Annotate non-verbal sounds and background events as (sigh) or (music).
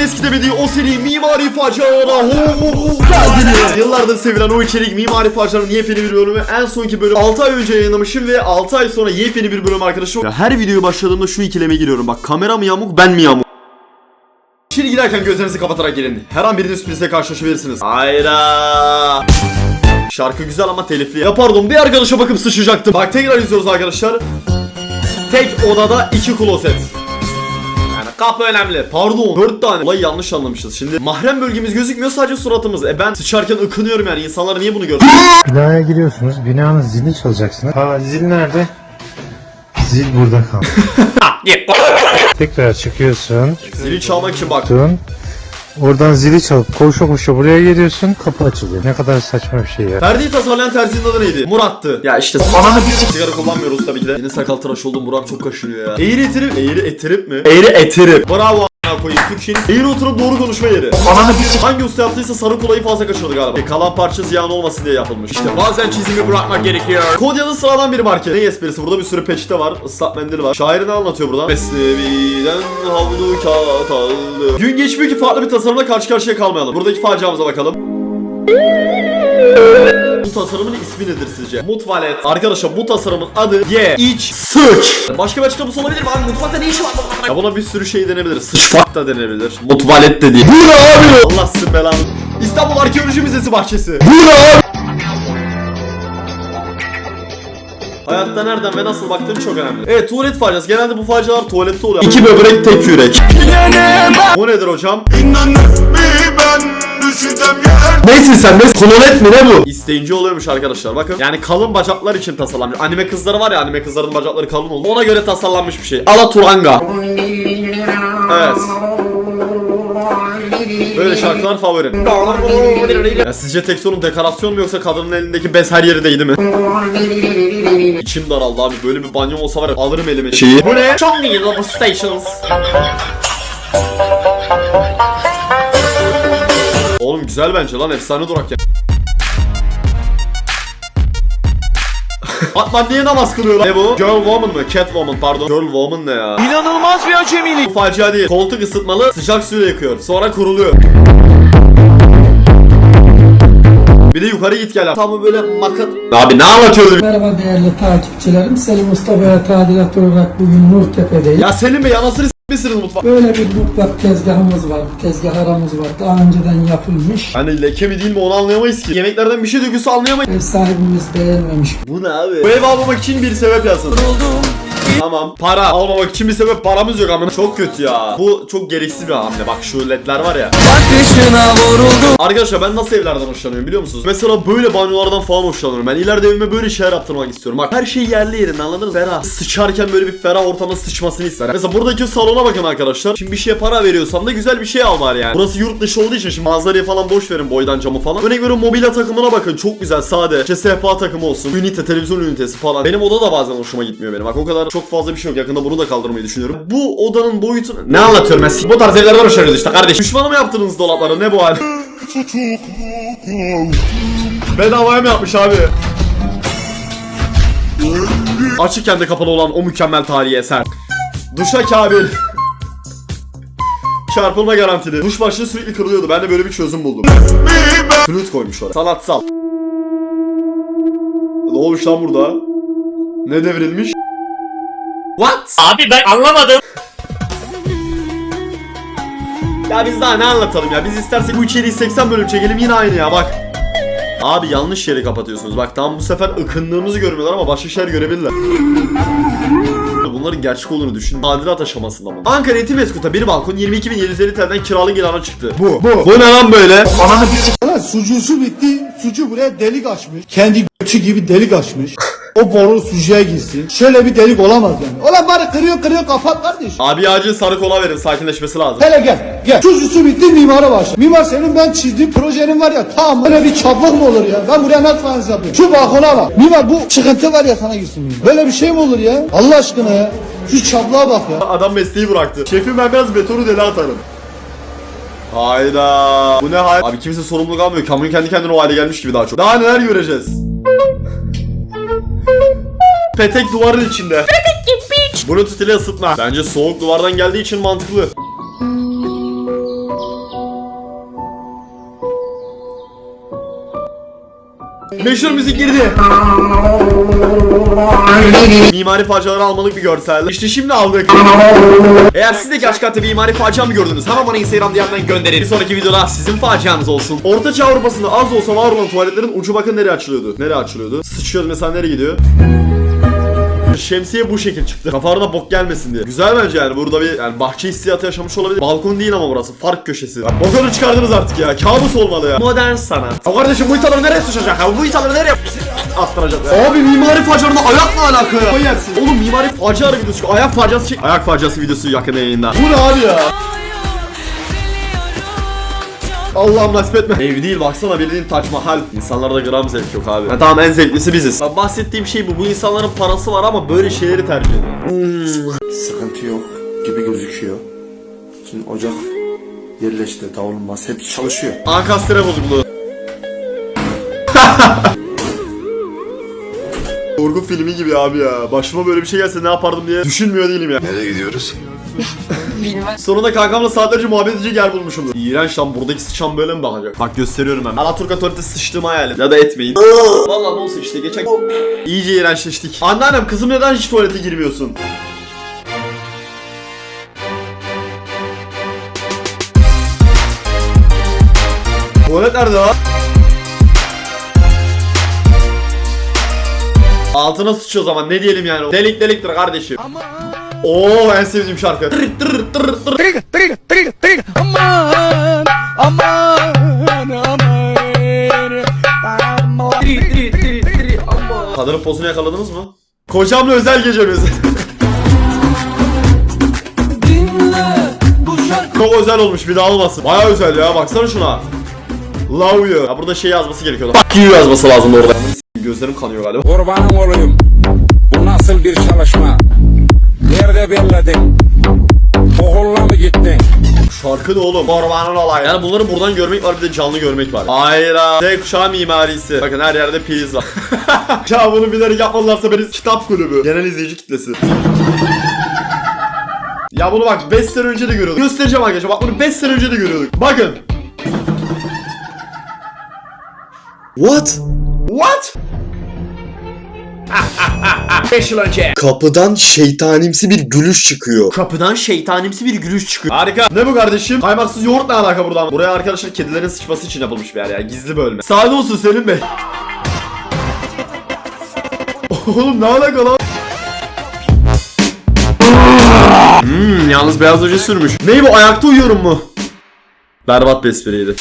eski demediği o seri mimari facialara geldiniz. Yıllardır sevilen o içerik mimari faciaların yepyeni bir bölümü. En sonki bölüm 6 ay önce yayınlamışım ve 6 ay sonra yepyeni bir bölüm arkadaşım. Ya her videoyu başladığımda şu ikileme giriyorum. Bak kamera mı yamuk ben mi yamuk? İçeri girerken gözlerinizi kapatarak gelin. Her an birinin sürprizle karşılaşabilirsiniz. Hayda. Şarkı güzel ama telifli. Ya pardon bir arkadaşa bakıp sıçacaktım. Bak tekrar izliyoruz arkadaşlar. Tek odada iki kloset. Kapı önemli. Pardon 4 tane. Olayı yanlış anlamışız. Şimdi mahrem bölgemiz gözükmüyor sadece suratımız. E ben sıçarken ıkınıyorum yani. İnsanlar niye bunu görsün? Binaya giriyorsunuz. Binanın zilini çalacaksınız. Ha zil nerede? Zil burada kaldı. (laughs) Tekrar çıkıyorsun. Zili çalmak için bak. Dön. Oradan zili çalıp koşa koşa buraya geliyorsun. Kapı açılıyor. Ne kadar saçma bir şey ya. Perdeyi tasarlayan terzinin adı neydi? Murat'tı. Ya işte ananı bir sigara kullanmıyoruz tabii ki de. Yeni sakal tıraş oldum Murat çok kaşınıyor ya. Eğri etirip, eğri etirip mi? Eğri etirip. Bravo a**ına koyayım. Türkçenin eğri oturup doğru konuşma yeri. Ananı bir Hangi usta yaptıysa sarı kolayı fazla kaçırdı galiba. E, kalan parça ziyan olmasın diye yapılmış. İşte bazen çizimi bırakmak gerekiyor. Kodya'nın sıradan bir market. Ne esprisi? Burada bir sürü peçete var. Islak mendil var. Şair ne anlatıyor burada? Mesnevi'den havlu kağıt aldım. Gün geçmiyor ki farklı bir tasarımla karşı karşıya kalmayalım. Buradaki faciamıza bakalım. Bu tasarımın ismi nedir sizce? Mutvalet. Arkadaşlar bu tasarımın adı ye, iç, sıç. Başka bir açıklaması olabilir mi abi? Mutfakta ne işi var? Ya buna bir sürü şey denebilir. Sıçmak da denebilir. Mutvalet de değil. Bu ne abi? Allah sizin belanı. İstanbul Arkeoloji Müzesi bahçesi. Bu ne abi? Hayatta nereden ve nasıl baktığım çok önemli. Evet tuvalet faciası. Genelde bu facialar tuvalette oluyor. İki böbrek tek yürek. Bu nedir hocam? Neysin sen ne? Klonet mi ne bu? İsteyince oluyormuş arkadaşlar bakın. Yani kalın bacaklar için tasarlanmış. Anime kızları var ya anime kızların bacakları kalın olur. Ona göre tasarlanmış bir şey. Alaturanga. Evet. Böyle şarkılar favorim. Ya sizce tek sorun dekorasyon mu yoksa kadının elindeki bez her yeri değdi mi? İçim daraldı abi böyle bir banyo olsa var ya alırım elime şeyi. Bu ne? Bu stations. Oğlum güzel bence lan efsane durak ya. Batman niye namaz kılıyor lan? Ne bu? Girl woman mı? Cat woman pardon. Girl woman ne ya? İnanılmaz bir acemilik. Bu facia değil. Koltuk ısıtmalı sıcak suyla yıkıyor. Sonra kuruluyor. Bir de yukarı git gel. Tam böyle makat. Abi ne anlatıyorsun? Merhaba değerli takipçilerim. Selim Mustafa'ya tadilat olarak bugün Nurtepe'deyiz. Ya Selim Bey anasını s**misiniz mutfak. Böyle bir mutfak tezgahımız var. Tezgah aramız var. Daha önceden yapılmış. Hani leke mi değil mi onu anlayamayız ki. Yemeklerden bir şey dökülse anlayamayız. Ev sahibimiz beğenmemiş. Bu ne abi? Bu evi almamak için bir sebep yazsın. Tamam. Para almamak için bir sebep paramız yok ama çok kötü ya. Bu çok gereksiz bir hamle. Bak şu ledler var ya. Bakışına vuruldum. Arkadaşlar ben nasıl evlerden hoşlanıyorum biliyor musunuz? Mesela böyle banyolardan falan hoşlanıyorum. Ben ileride evime böyle şeyler yaptırmak istiyorum. Bak her şey yerli yerinde anladın mı? Ferah. Sıçarken böyle bir ferah ortamda sıçmasını isterim. Mesela buradaki salona bakın arkadaşlar. Şimdi bir şeye para veriyorsam da güzel bir şey al var yani. Burası yurt dışı olduğu için şimdi manzarayı falan boş verin boydan camı falan. Örnek veriyorum mobilya takımına bakın. Çok güzel sade. İşte sehpa takımı olsun. Ünite, televizyon ünitesi falan. Benim oda da bazen hoşuma gitmiyor benim. Bak o kadar çok fazla bir şey yok. Yakında bunu da kaldırmayı düşünüyorum. Bu odanın boyutu... Ne anlatıyorum ben? Bu tarz evlerden hoşlanıyoruz işte kardeş. Düşmana mı yaptınız dolapları? Ne bu hal? Bedavaya mı yapmış abi? Açıkken de kapalı olan o mükemmel tarihi eser. Duşa kabil. Çarpılma garantili. Duş başlığı sürekli kırılıyordu. Ben de böyle bir çözüm buldum. Flüt koymuş oraya. Sanatsal. Ne olmuş lan burada? Ne devrilmiş? What? Abi ben anlamadım. Ya biz daha ne anlatalım ya? Biz istersek bu içeriği 80 bölüm çekelim yine aynı ya bak. Abi yanlış yeri kapatıyorsunuz. Bak tamam bu sefer ıkınlığımızı görmüyorlar ama başka şeyler görebilirler. Bunların gerçek olduğunu düşün. Tadilat aşamasında mı? Ankara Etimeskut'a bir balkon 22.750 TL'den kiralık ilana çıktı. Bu. Bu. Bu ne lan böyle? Lan sucuğusu bitti. Sucu buraya delik açmış. Kendi götü gibi delik açmış. O boru sucuğa girsin. Şöyle bir delik olamaz yani. Ulan bari kırıyor kırıyor kapat kardeş. Abi acil sarı kola verin sakinleşmesi lazım. Hele gel gel. Sucuğusu bitti mimara başla. Mimar senin ben çizdiğim projenin var ya tam böyle bir çaplak mı olur ya? Ben buraya nasıl fanız yapıyorum? Şu balkona bak. Mimar bu çıkıntı var ya sana girsin mimar. Böyle bir şey mi olur ya? Allah aşkına ya. Şu çablığa bak ya. Adam mesleği bıraktı. Şefim ben biraz betonu deli atarım. Hayda. Bu ne hal? Abi kimse sorumluluk almıyor. Kamyon kendi kendine o hale gelmiş gibi daha çok. Daha neler göreceğiz? Petek duvarın içinde. Petek gibi piç. Bluetooth ile ısıtma. Bence soğuk duvardan geldiği için mantıklı. Meşhur müzik girdi. mimari faciaları almalık bir görsel. İşte şimdi aldık. Eğer siz de gerçekten mimari facia mı gördünüz? Hemen bana Instagram DM'den gönderin. Bir sonraki videoda sizin facianız olsun. Orta Çağ Avrupa'sında az olsa var olan tuvaletlerin ucu bakın nereye açılıyordu? Nereye açılıyordu? Sıçıyoruz mesela nereye gidiyor? Şemsiye bu şekil çıktı. Kafalarına bok gelmesin diye. Güzel bence yani burada bir yani bahçe hissiyatı yaşamış olabilir. Balkon değil ama burası. Fark köşesi. Ya bokunu çıkardınız artık ya. Kabus olmalı ya. Modern sanat. O kardeşim bu itaları nereye sıçacak abi? Bu itaları nereye attıracak ya? Abi mimari faciarında ayakla alaka ya. Koyarsın. Oğlum mimari faciarı videosu. Ayak faciası çek. Ayak faciası videosu yakın yayında. Bu ne abi ya? Allah'ım nasip etme. Ev değil baksana bildiğin Taç Mahal. İnsanlarda gram zevk yok abi. Ya tamam en zevklisi biziz. Bak bahsettiğim şey bu. Bu insanların parası var ama böyle şeyleri tercih ediyor. sıkıntı yok gibi gözüküyor. Şimdi ocak yerleşti, davulmaz hepsi çalışıyor. Ankastre bozukluğu. (laughs) Filmi gibi abi ya. Başıma böyle bir şey gelse ne yapardım diye düşünmüyor değilim ya. Nereye gidiyoruz? Sonunda kankamla saatlerce muhabbet edecek yer bulmuşum. İğrenç lan buradaki sıçan böyle mi bakacak? Bak gösteriyorum hemen. Alaturka tuvalete sıçtığımı hayal et. Ya da etmeyin. Valla ne olsun işte geçen iyice iğrençleştik. Anneannem kızım neden hiç tuvalete girmiyorsun? Tuvalet nerede lan? Altına sıç o zaman ne diyelim yani. Delik deliktir kardeşim. Oo en sevdiğim şarkı. Tır tır tır tır. Aman aman aman. Kadının pozunu yakaladınız mı? Kocamla özel gecemiz. Çok özel olmuş bir daha olmasın. Baya özel ya baksana şuna. Love you. Ya burada şey yazması gerekiyordu. Fuck you yazması lazım orada. Gözlerim kanıyor galiba. Kurbanın olayım. Bu nasıl bir çalışma? Nerede belledin? Oğulla mı gittin? Şarkı da oğlum. Ormanın olay. Yani bunları buradan görmek var bir de canlı görmek var. Hayra. Z kuşağı mimarisi. Bakın her yerde priz var. (laughs) ya bunu bilerek yapmadılarsa beni kitap kulübü. Genel izleyici kitlesi. Ya bunu bak 5 sene önce de görüyorduk. Göstereceğim arkadaşlar. Bak bunu 5 sene önce de görüyorduk. Bakın. What? What? 5 yıl önce. Kapıdan şeytanimsi bir gülüş çıkıyor. Kapıdan şeytanimsi bir gülüş çıkıyor. Harika. Ne bu kardeşim? Kaymaksız yoğurt ne alaka buradan? Buraya arkadaşlar kedilerin sıçması için yapılmış bir yer ya. Gizli bölme. Sade olsun Selim Bey. (laughs) Oğlum ne alaka lan? Hmm, yalnız beyaz hoca sürmüş. Ney bu ayakta uyuyorum mu? Berbat bir espriydi.